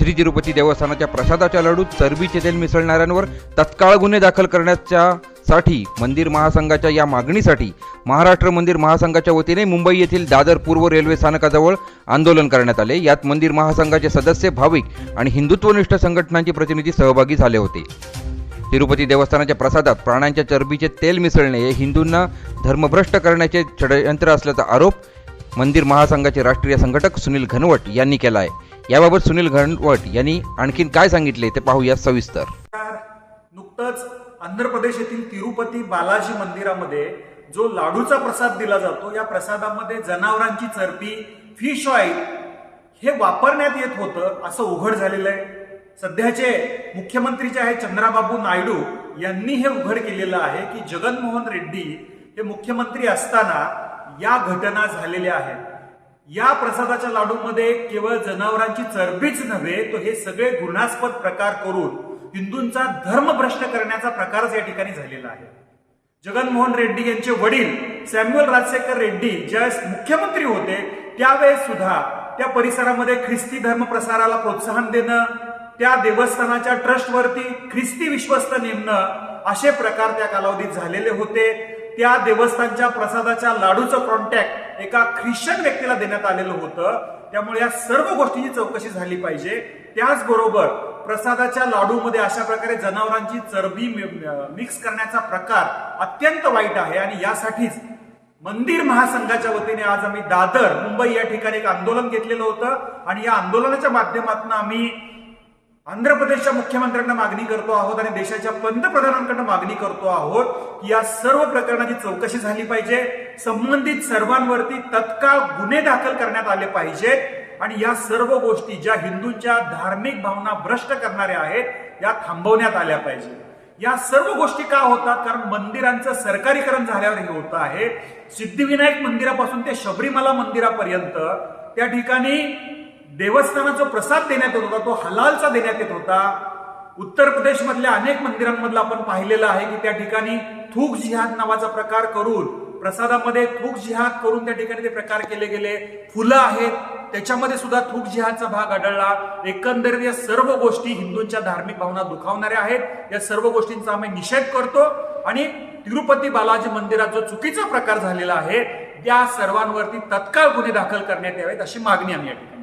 श्री तिरुपती देवस्थानाच्या प्रसादाच्या लाडूत चरबीचे तेल मिसळणाऱ्यांवर तत्काळ गुन्हे दाखल करण्याच्या साठी मंदिर महासंघाच्या या मागणीसाठी महाराष्ट्र मंदिर महासंघाच्या वतीने मुंबई येथील दादर पूर्व रेल्वे स्थानकाजवळ आंदोलन करण्यात आले. यात मंदिर महासंघाचे सदस्य भाविक आणि हिंदुत्वनिष्ठ संघटनांचे प्रतिनिधी सहभागी झाले होते. तिरुपती देवस्थानाच्या प्रसादात प्राण्यांच्या चरबीचे तेल मिसळणे हे हिंदूंना धर्मभ्रष्ट करण्याचे षडयंत्र असल्याचा आरोप मंदिर महासंघाचे राष्ट्रीय संघटक सुनील घनवट यांनी केला आहे याबाबत सुनील घनवट यांनी आणखीन काय सांगितले ते पाहूया सविस्तर. नुकतंच आंध्र प्रदेश येथील तिरुपती बालाजी मंदिरामध्ये जो लाडूचा प्रसाद दिला जातो या प्रसादामध्ये जनावरांची चरबी फिश ऑइल हे वापरण्यात येत होतं असं उघड झालेलं आहे. सध्याचे मुख्यमंत्री जे आहे चंद्राबाबू नायडू. यांनी हे उघड केलेलं आहे की जगनमोहन रेड्डी हे मुख्यमंत्री असताना या घटना झालेल्या आहेत. या प्रसादाच्या लाडूमध्ये केवळ जनावरांची चरबीच नव्हे तर हे सगळे घृणास्पद प्रकार करून हिंदूंचा धर्म भ्रष्ट करण्याचा प्रकारच या ठिकाणी झालेला आहे. जगनमोहन रेड्डी यांचे वडील सॅम्युअल राजशेखर रेड्डी ज्यावेळेस मुख्यमंत्री होते त्यावेळेस सुद्धा त्या परिसरामध्ये ख्रिस्ती धर्म प्रसाराला प्रोत्साहन देणं त्या देवस्थानाच्या ट्रस्टवरती ख्रिस्ती विश्वस्त नेमणं असे प्रकार त्या कालावधीत झालेले होते. त्या देवस्थानच्या प्रसादाच्या लाडूचं कॉन्टॅक्ट एका ख्रिश्चन व्यक्तीला देण्यात आलेलं होतं. त्यामुळे या सर्व गोष्टीची चौकशी झाली पाहिजे. त्याचबरोबर प्रसादाच्या लाडूमध्ये अशा प्रकारे जनावरांची चरबी मिक्स करण्याचा प्रकार अत्यंत वाईट आहे. आणि यासाठीच मंदिर महासंघाच्या वतीने आज आम्ही दादर मुंबई या ठिकाणी एक आंदोलन घेतलेलं होतं. आणि या आंदोलनाच्या माध्यमातून आम्ही आंध्र प्रदेशच्या मुख्यमंत्र्यांना मागणी करतो आहोत आणि देशाच्या पंतप्रधानांकडनं मागणी करतो आहोत की या सर्व प्रकरणाची चौकशी झाली पाहिजे. संबंधित सर्वांवरती तत्काळ गुन्हे दाखल करण्यात आले पाहिजेत. आणि या सर्व गोष्टी ज्या हिंदूंच्या धार्मिक भावना भ्रष्ट करणाऱ्या आहेत या थांबवण्यात आल्या पाहिजे या सर्व गोष्टी का होतात? कारण मंदिरांचं सरकारीकरण झाल्यावर हे होतं आहे. सिद्धिविनायक मंदिरापासून ते शबरीमाला मंदिरापर्यंत त्या ठिकाणी देवस्थानाचा प्रसाद देण्यात येत होता तो हलालचा देण्यात येत होता. उत्तर प्रदेश मधल्या अनेक मंदिरांमधलं आपण पाहिलेलं आहे की त्या ठिकाणी थूक जिहाद नावाचा प्रकार करून प्रसादामध्ये थूक जिहाद करून त्या ठिकाणी ते प्रकार केले गेले. फुलं आहेत त्याच्यामध्ये सुद्धा थूक जिहादचा भाग आढळला. एकंदरीत या सर्व गोष्टी हिंदूंच्या धार्मिक भावना दुखावणाऱ्या आहेत. या सर्व गोष्टींचा आम्ही निषेध करतो. आणि तिरुपती बालाजी मंदिरात जो चुकीचा प्रकार झालेला आहे त्या सर्वांवरती तत्काळ गुन्हे दाखल करण्यात यावेत अशी मागणी आम्ही या ठिकाणी